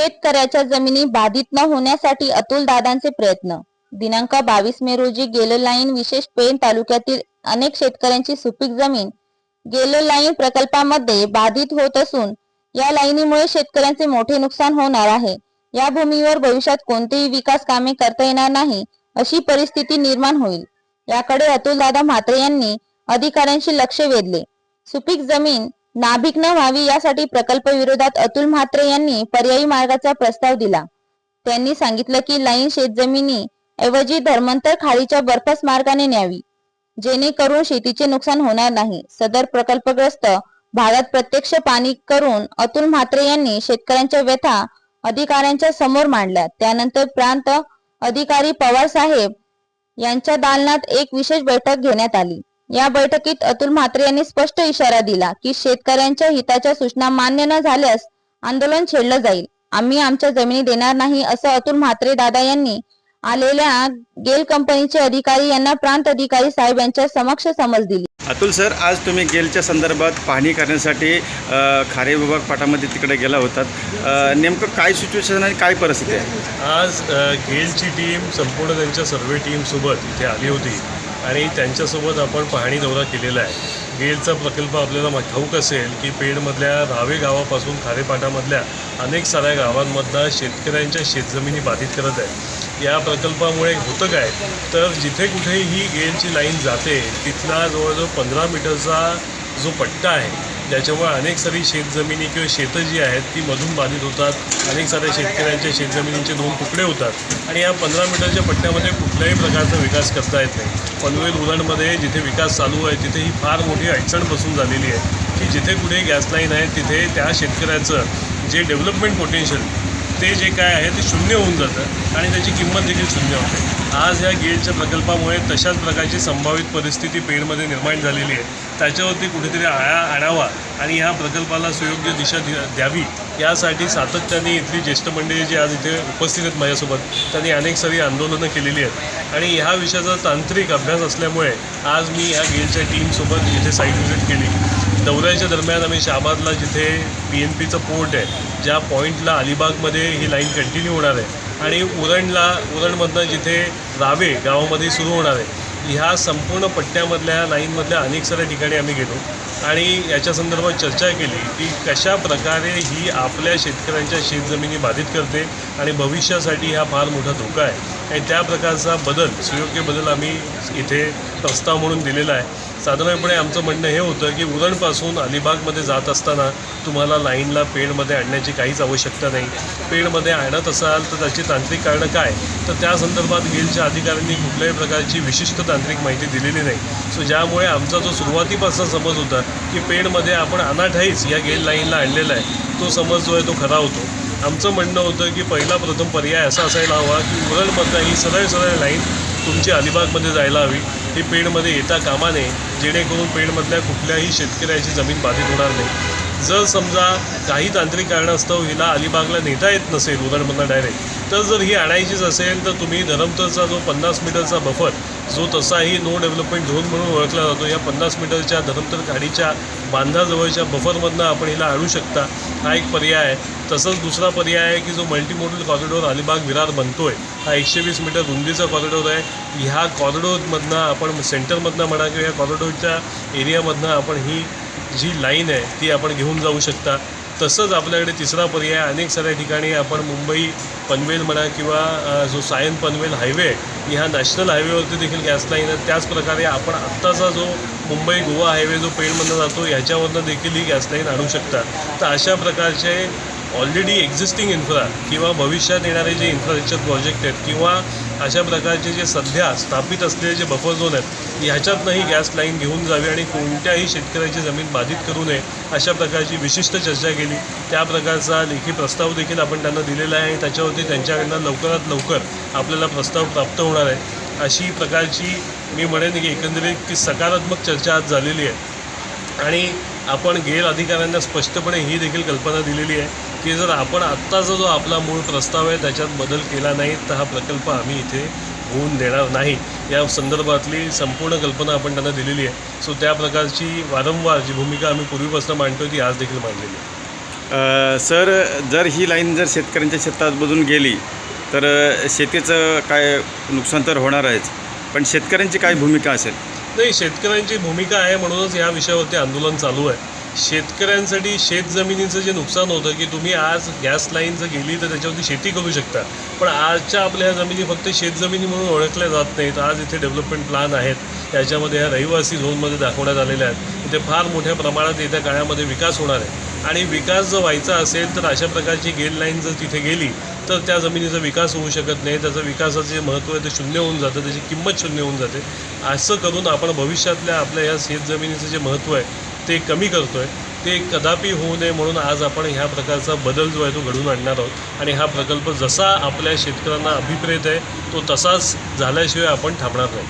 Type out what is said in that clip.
शेतकऱ्याच्या जमिनी बाधित न होण्यासाठी अतुल दादांचे प्रयत्न. दिनांक बावीस मे रोजी गेलो लाईन विशेष पेण तालुक्यातील अनेक शेतकऱ्यांची सुपीक जमीन गेलो लाईन प्रकल्पामध्ये बाधित होत असून या लाईनीमुळे शेतकऱ्यांचे मोठे नुकसान होणार आहे. या भूमीवर भविष्यात कोणतेही विकास कामे करता येणार नाही अशी परिस्थिती निर्माण होईल. याकडे अतुलदादा म्हात्रे यांनी अधिकाऱ्यांशी लक्ष वेधले. सुपीक जमीन नाभिक न व्हावी यासाठी प्रकल्प विरोधात अतुल म्हात्रे यांनी पर्यायी मार्गाचा प्रस्ताव दिला. त्यांनी सांगितलं की लाईन शेतजमिनी ऐवजी धर्मांतर खाडीच्या बर्फास मार्गाने न्यावी. जेणेकरून शेतीचे नुकसान होणार नाही. सदर प्रकल्पग्रस्त भागात प्रत्यक्ष पाणी करून अतुल म्हात्रे यांनी शेतकऱ्यांच्या व्यथा अधिकाऱ्यांच्या समोर मांडल्या. त्यानंतर प्रांत अधिकारी पवार साहेब यांच्या दालनात एक विशेष बैठक घेण्यात आली. या बैठकीत अतुल म्हात्रे यांनी स्पष्ट इशारा दिला की शेतकऱ्यांच्या हिताच्या सूचना मान्य न झाल्यास आंदोलन छेडलं जाईल. आम्ही आमच्या जमिनी देणार नाही असं अतुल म्हात्रे दादा यांनी आलेल्या गेल कंपनीचे अधिकारी यांना प्रांत अधिकारी साहेब यांच्या समक्ष समज दिली. अतुल सर आज तुम्ही गेलच्या संदर्भात पाहणी करण्यासाठी अ, खारे विभाग पाठामध्ये तिकडे गेला होतात. अ, नेमकं काय सिच्युएशन आणि काय परिस्थिती आहे? आज अ, गेलची टीम संपूर्ण त्यांच्या सर्वे टीमसोबत इथे आली होती. आणि त्यांच्यासोबत आपण पाहणी दौरा केलेला आहे. गेलचा प्रकल्प आपल्याला ठाऊक असेल की पेडमधल्या रावे गावापासून खारेपाटामधल्या अनेक साऱ्या गावांमधला शेतकऱ्यांच्या शेतजमिनी बाधित करत आहे या प्रकल्पामुळे होतं काय? तर जिथे कुठेही ही गेलची लाईन जाते तिथला जवळजवळ पंधरा मीटरचा जो पट्टा आहे ज्याच्यामुळे अनेक सारी शेतजमिनी किंवा शेतं जी आहेत ती मधून बाधित होतात. अनेक साऱ्या शेतकऱ्यांच्या शेतजमिनींचे दोन तुकडे होतात. आणि या पंधरा मीटरच्या पट्ट्यामध्ये कुठल्याही प्रकारचा विकास करता येत नाही. पनवेल उरणमध्ये जिथे विकास चालू आहे तिथे ही फार मोठी अडचण बसून झालेली आहे की जिथे कुठे गॅस लाईन आहे तिथे त्या शेतकऱ्याचं जे डेव्हलपमेंट पोटेन्शियल ते जे काय आहे ते शून्य होऊन जातं आणि त्याची किंमत देखील शून्य होते. आज या गेटच्या प्रकल्पामुळे तशाच प्रकारची संभावित परिस्थिती पेडमध्ये निर्माण झालेली आहे. त्याच्यावरती कुठेतरी आळा आणावा आणि ह्या प्रकल्पाला सुयोग्य दिशा द्यावी यासाठी सातत्याने इथली ज्येष्ठ मंडळी जी आज इथे उपस्थित आहेत माझ्यासोबत त्यांनी अनेक सारी आंदोलनं केलेली आहेत. आणि ह्या विषयाचा तांत्रिक अभ्यास असल्यामुळे आज मी ह्या गेलच्या टीमसोबत इथे साईट व्हिजिट केली. दौऱ्याच्या दरम्यान आम्ही शहाबादला जिथे पी एन पीचं पोर्ट आहे ज्या पॉईंटला अलिबागमध्ये ही लाईन कंटिन्यू होणार आहे आणि उरणला उरणमधनं जिथे रावे गावामध्ये सुरू होणार आहे ह्या संपूर्ण पट्ट्यामधल्या लाईनमधल्या अनेक साऱ्या ठिकाणी आम्ही गेलो. आणि याच्या संदर्भात चर्चा केली की कशा प्रकारे ही आपल्या शेतकऱ्यांच्या शेतजमिनी बाधित करते आणि भविष्यासाठी हा फार मोठा धोका आहे. आणि त्या प्रकारचा बदल सुयोग्य बदल आम्ही इथे प्रस्ताव म्हणून दिलेला आहे. साधारणपणे आमचं म्हणणं हे होतं की उरणपासून अलिबागमध्ये जात असताना तुम्हाला लाईनला पेडमध्ये आणण्याची काहीच आवश्यकता नाही. पेडमध्ये आणत असाल तर त्याची तांत्रिक कारणं काय? तर त्या संदर्भात गेलच्या अधिकाऱ्यांनी कुठल्याही प्रकारची विशिष्ट तांत्रिक माहिती दिलेली नाही. सो ज्यामुळे आमचा जो सुरुवातीपासून समज होता की पेडमध्ये आपण अनाठाईच या गेल लाईनला आणलेला आहे तो समज जो आहे तो खरा होतो. आमचं म्हणणं होतं की पहिला प्रथम पर्याय असा असायला हवा की उरणमधनं ही सरळ सरळ लाईन तुमची अलिबागमध्ये जायला हवी. हे पेडमध्ये येता कामा नये जेणेकरून पेडमधल्या कुठल्याही शेतकऱ्याची जमीन बाधित होणार नाही. जर समजा काही तांत्रिक कारणास्तव हिला अलिबागला नेता येत नसेल उरणमधनं डायरेक्ट तर जर ही आणायचीच असेल तर तुम्ही धरमतरचा जो पन्नास मीटरचा बफर जो तसाही नो डेव्हलपमेंट झोन म्हणून ओळखला जातो या पन्नास मीटरच्या धरमतर खाडीच्या बांधाजवळच्या बफरमधनं आपण हिला आणू शकता. हा एक पर्याय आहे. तसंच दुसरा पर्याय आहे की जो मल्टीमोडल कॉरिडॉर अलिबाग विरार बनतो आहे हा एकशे वीस मीटर रुंदीचा कॉरिडॉर आहे. ह्या कॉरिडॉरमधनं आपण सेंटरमधनं म्हणा किंवा या कॉरिडॉरच्या एरियामधनं आपण ही जी लाईन आहे ती आपण घेऊन जाऊ शकता. तसंच आपल्याकडे तिसरा पर्याय अनेक साऱ्या ठिकाणी आपण मुंबई पनवेल म्हणा किंवा जो सायन पनवेल हायवे आहे ह्या नॅशनल हायवेवरती देखील गॅस लाईन आहे. त्याचप्रकारे आपण आत्ताचा जो मुंबई गोवा हायवे जो पेणमधनं जातो ह्याच्यावरनं देखील ही गॅस लाईन आणू शकता. तर अशा प्रकारचे ऑलरेडी एक्झिस्टिंग इन्फ्रा किंवा भविष्यात येणारे जे इन्फ्रास्ट्रक्चर प्रोजेक्ट आहेत किंवा अशा प्रकारचे जे सध्या स्थापित असलेले जे बफर झोन आहेत ह्याच्यातनंही गॅस लाईन घेऊन जावी आणि कोणत्याही शेतकऱ्याची जमीन बाधित करू नये अशा प्रकारची विशिष्ट चर्चा केली. त्या प्रकारचा लेखी प्रस्ताव देखील आपण त्यांना दिलेला आहे आणि त्याच्यावरती त्यांच्याकडनं लवकरात लवकर आपल्याला प्रस्ताव प्राप्त होणार आहे. अशी प्रकारची मी म्हणेन की एकंदरीत की सकारात्मक चर्चा आज झालेली आहे. आणि आपण गेल अधिकाऱ्यांना स्पष्टपणे ही देखील कल्पना दिलेली आहे. की जर आपण आत्ताचा जो आपला मूळ प्रस्ताव आहे त्याच्यात बदल केला नाही तर हा प्रकल्प आम्ही इथे होऊन देणार नाही. या संदर्भातली संपूर्ण कल्पना आपण त्यांना दिलेली आहे. सो त्या प्रकारची वारंवार जी भूमिका आम्ही पूर्वीपासून मांडतो ती आज देखील मांडलेली आहे. सर जर ही लाईन जर शेतकऱ्यांच्या शेतामधून गेली तर शेतीचं काय नुकसान तर होणार आहेच. पण शेतकऱ्यांची काय भूमिका असेल? नाही शेतकऱ्यांची भूमिका आहे म्हणूनच या विषयावरती आंदोलन चालू आहे. शेतकऱ्यांसाठी शेतजमिनीचं जे नुकसान होतं की तुम्ही आज गॅस लाईन जर गेली तर त्याच्यावरती शेती करू शकता. पण आजच्या आपल्या ह्या जमिनी फक्त शेतजमिनी म्हणून ओळखल्या जात नाहीत. आज इथे डेव्हलपमेंट प्लान आहेत. याच्यामध्ये ह्या रहिवासी झोनमध्ये दाखवण्यात आलेल्या आहेत. इथे फार मोठ्या प्रमाणात येत्या काळामध्ये विकास होणार आहे. आणि विकास जर व्हायचा असेल तर अशा प्रकारची गेट लाईन जर तिथे गेली तर त्या जमिनीचा विकास होऊ शकत नाही. त्याचं विकासाचं जे महत्त्व आहे ते शून्य होऊन जातं. त्याची किंमत शून्य होऊन जाते. असं करून आपण भविष्यातल्या आपल्या या शेतजमिनीचं जे महत्त्व आहे ते कमी करतो आहे ते कदापि होऊ नये म्हणून आज आपण ह्या प्रकारचा बदल जो आहे तो घडवून आणणार आहोत. आणि हा प्रकल्प जसा आपल्या शेतकऱ्यांना अभिप्रेत आहे तो तसाच झाल्याशिवाय आपण थांबणार नाही.